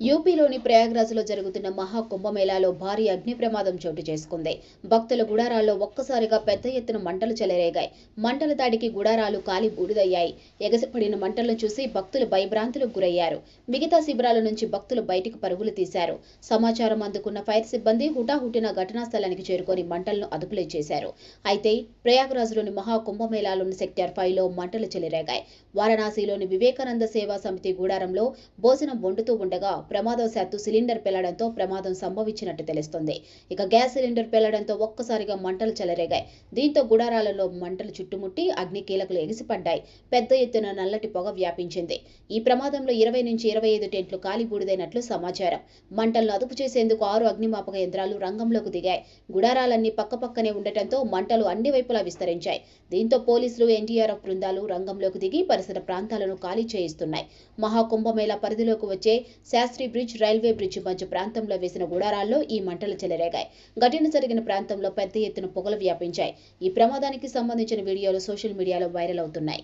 యూపీలోని ప్రయాగ్రాజ్లో జరుగుతున్న మహా కుంభమేళాలో భారీ అగ్ని ప్రమాదం చోటు చేసుకుంది. భక్తుల గుడారాల్లో ఒక్కసారిగా పెద్ద ఎత్తున మంటలు చెలరేగాయి. మంటల దాడికి గుడారాలు కాలి బూడిదయ్యాయి. ఎగసిపడిన మంటలను చూసి భక్తులు భయభ్రాంతులకు గురయ్యారు. మిగతా శిబిరాల నుంచి భక్తులు బయటికి పరుగులు తీశారు. సమాచారం అందుకున్న ఫైర్ సిబ్బంది హుటాహుటిన ఘటనా స్థలానికి చేరుకొని మంటలను అదుపులో చేశారు. అయితే ప్రయాగ్రాజ్లోని మహా కుంభమేళాలోని సెక్టార్ ఫైవ్లో మంటలు చెలరేగాయి. వారణాసిలోని వివేకానంద సేవా సమితి గుడారంలో భోజనం వండుతూ ఉండగా ప్రమాదవశాత్తు సిలిండర్ పెళ్ళడంతో ప్రమాదం సంభవించినట్టు తెలుస్తోంది. ఇక గ్యాస్ సిలిండర్ పెళ్ళడంతో ఒక్కసారిగా మంటలు చెలరేగాయి. దీంతో గుడారాలలో మంటలు చుట్టుముట్టి అగ్ని కీలకులు ఎగిసిపడ్డాయి. పెద్ద ఎత్తున నల్లటి పొగ వ్యాపించింది. ఈ ప్రమాదంలో ఇరవై నుంచి ఇరవై ఐదు టెంట్లు కాలిబూడిదైనట్లు సమాచారం. మంటలను అదుపు చేసేందుకు ఆరు అగ్నిమాపక యంత్రాలు రంగంలోకి దిగాయి. గుడారాలన్నీ పక్కపక్కనే ఉండటంతో మంటలు అన్ని వైపులా విస్తరించాయి. దీంతో పోలీసులు ఎన్డీఆర్ఎఫ్ బృందాలు రంగంలోకి దిగి పరిసర ప్రాంతాలను ఖాళీ చేయిస్తున్నాయి. మహాకుంభమేళ పరిధిలోకి వచ్చే శాస్త్ర శాస్త్రి బ్రిడ్జ్ రైల్వే బ్రిడ్జ్ మధ్య ప్రాంతంలో వేసిన గుడారాల్లో ఈ మంటలు చెలరేగాయి. ఘటన జరిగిన ప్రాంతంలో పెద్ద ఎత్తున పొగలు వ్యాపించాయి. ఈ ప్రమాదానికి సంబంధించిన వీడియోలు సోషల్ మీడియాలో వైరల్ అవుతున్నాయి.